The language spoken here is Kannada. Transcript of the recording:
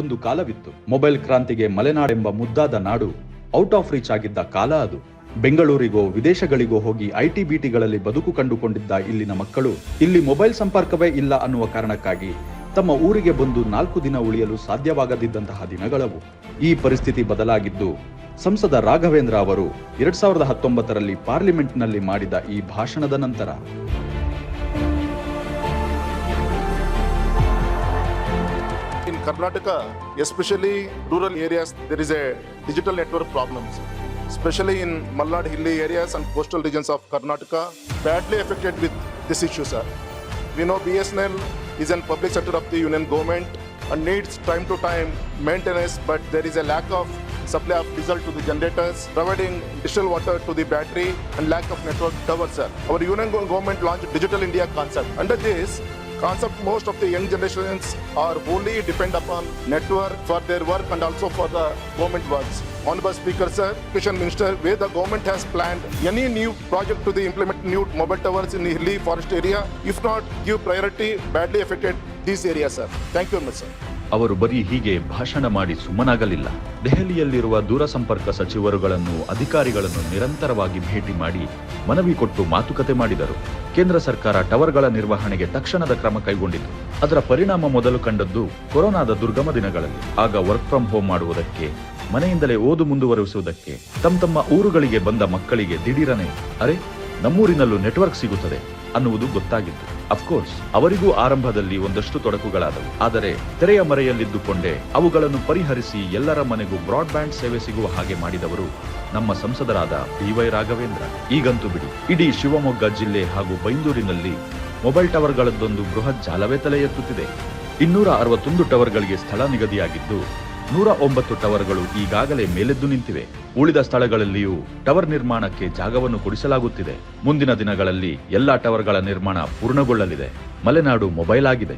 ಒಂದು ಕಾಲವಿತ್ತು. ಮೊಬೈಲ್ ಕ್ರಾಂತಿಗೆ ಮಲೆನಾಡೆಂಬ ಮುದ್ದಾದ ನಾಡು ಔಟ್ ಆಫ್ ರೀಚ್ ಆಗಿದ್ದ ಕಾಲ ಅದು. ಬೆಂಗಳೂರಿಗೋ ವಿದೇಶಗಳಿಗೋ ಹೋಗಿ ಐಟಿ ಬಿಟಿಗಳಲ್ಲಿ ಬದುಕು ಕಂಡುಕೊಂಡಿದ್ದ ಇಲ್ಲಿನ ಮಕ್ಕಳು ಇಲ್ಲಿ ಮೊಬೈಲ್ ಸಂಪರ್ಕವೇ ಇಲ್ಲ ಅನ್ನುವ ಕಾರಣಕ್ಕಾಗಿ ತಮ್ಮ ಊರಿಗೆ ಬಂದು ನಾಲ್ಕು ದಿನ ಉಳಿಯಲು ಸಾಧ್ಯವಾಗದಿದ್ದಂತಹ ದಿನಗಳವು. ಈ ಪರಿಸ್ಥಿತಿ ಬದಲಾಗಿದ್ದು ಸಂಸದ ರಾಘವೇಂದ್ರ ಅವರು ಎರಡ್ ಸಾವಿರದ ಹತ್ತೊಂಬತ್ತರಲ್ಲಿ ಪಾರ್ಲಿಮೆಂಟ್ನಲ್ಲಿ ಮಾಡಿದ ಈ ಭಾಷಣದ ನಂತರ. Karnataka, especially rural areas, there is a digital network problems. Especially in Malnad hilly areas and coastal regions of Karnataka, badly affected with this issue, sir. We know BSNL is a public sector of the union government and needs time to time maintenance, but there is a lack of supply of diesel to the generators, providing digital water to the battery, and lack of network cover, sir. Our union government launched Digital India concept. Under this concept, most of the young generations are wholly depend upon network for their work and also for the government works. Honorable Speaker, sir, Education Minister, where the government has planned any new project to the implement new mobile towers in the hilly forest area, if not give priority badly affected these areas, sir. Thank you very sir. ಅವರು ಬರೀ ಹೀಗೆ ಭಾಷಣ ಮಾಡಿ ಸುಮ್ಮನಾಗಲಿಲ್ಲ. ದೆಹಲಿಯಲ್ಲಿರುವ ದೂರಸಂಪರ್ಕ ಸಚಿವರುಗಳನ್ನು, ಅಧಿಕಾರಿಗಳನ್ನು ನಿರಂತರವಾಗಿ ಭೇಟಿ ಮಾಡಿ ಮನವಿ ಕೊಟ್ಟು ಮಾತುಕತೆ ಮಾಡಿದರು. ಕೇಂದ್ರ ಸರ್ಕಾರ ಟವರ್ಗಳ ನಿರ್ವಹಣೆಗೆ ತಕ್ಷಣದ ಕ್ರಮ ಕೈಗೊಂಡಿತು. ಅದರ ಪರಿಣಾಮ ಮೊದಲು ಕಂಡದ್ದು ಕೊರೋನಾದ ದುರ್ಗಮ ದಿನಗಳಲ್ಲಿ. ಆಗ ವರ್ಕ್ ಫ್ರಮ್ ಹೋಮ್ ಮಾಡುವುದಕ್ಕೆ, ಮನೆಯಿಂದಲೇ ಓದು ಮುಂದುವರಿಸುವುದಕ್ಕೆ, ತಮ್ಮ ತಮ್ಮ ಊರುಗಳಿಗೆ ಬಂದ ಮಕ್ಕಳಿಗೆ ದಿಢೀರನೆ, ಅರೆ, ನಮ್ಮೂರಿನಲ್ಲೂ ನೆಟ್ವರ್ಕ್ ಸಿಗುತ್ತದೆ. ಅನ್ನುವುದು ಗೊತ್ತಾಗಿತ್ತು. ಅಫ್ಕೋರ್ಸ್ ಅವರಿಗೂ ಆರಂಭದಲ್ಲಿ ಒಂದಷ್ಟು ತೊಡಕುಗಳಾದವು. ಆದರೆ ತೆರೆಯ ಮರೆಯಲ್ಲಿದ್ದುಕೊಂಡೇ ಅವುಗಳನ್ನು ಪರಿಹರಿಸಿ ಎಲ್ಲರ ಮನೆಗೂ ಬ್ರಾಡ್ಬ್ಯಾಂಡ್ ಸೇವೆ ಸಿಗುವ ಹಾಗೆ ಮಾಡಿದವರು ನಮ್ಮ ಸಂಸದರಾದ ಬಿ ವೈ ರಾಘವೇಂದ್ರ. ಈಗಂತೂ ಬಿಡಿ, ಇಡೀ ಶಿವಮೊಗ್ಗ ಜಿಲ್ಲೆ ಹಾಗೂ ಬೈಂದೂರಿನಲ್ಲಿ ಮೊಬೈಲ್ ಟವರ್ಗಳದ್ದೊಂದು ಬೃಹತ್ ಜಾಲವೇ ತಲೆ ಎತ್ತುತ್ತಿದೆ ಇನ್ನೂರ ಅರವತ್ತೊಂದು ಟವರ್ಗಳಿಗೆ ಸ್ಥಳ ನಿಗದಿಯಾಗಿದ್ದು ನೂರ ಒಂಬತ್ತು ಟವರ್ಗಳು ಈಗಾಗಲೇ ಮೇಲೆದ್ದು ನಿಂತಿವೆ. ಉಳಿದ ಸ್ಥಳಗಳಲ್ಲಿಯೂ ಟವರ್ ನಿರ್ಮಾಣಕ್ಕೆ ಜಾಗವನ್ನು ಕೊಡಿಸಲಾಗುತ್ತಿದೆ. ಮುಂದಿನ ದಿನಗಳಲ್ಲಿ ಎಲ್ಲಾ ಟವರ್ಗಳ ನಿರ್ಮಾಣ ಪೂರ್ಣಗೊಳ್ಳಲಿದೆ. ಮಲೆನಾಡು ಮೊಬೈಲ್ ಆಗಿದೆ.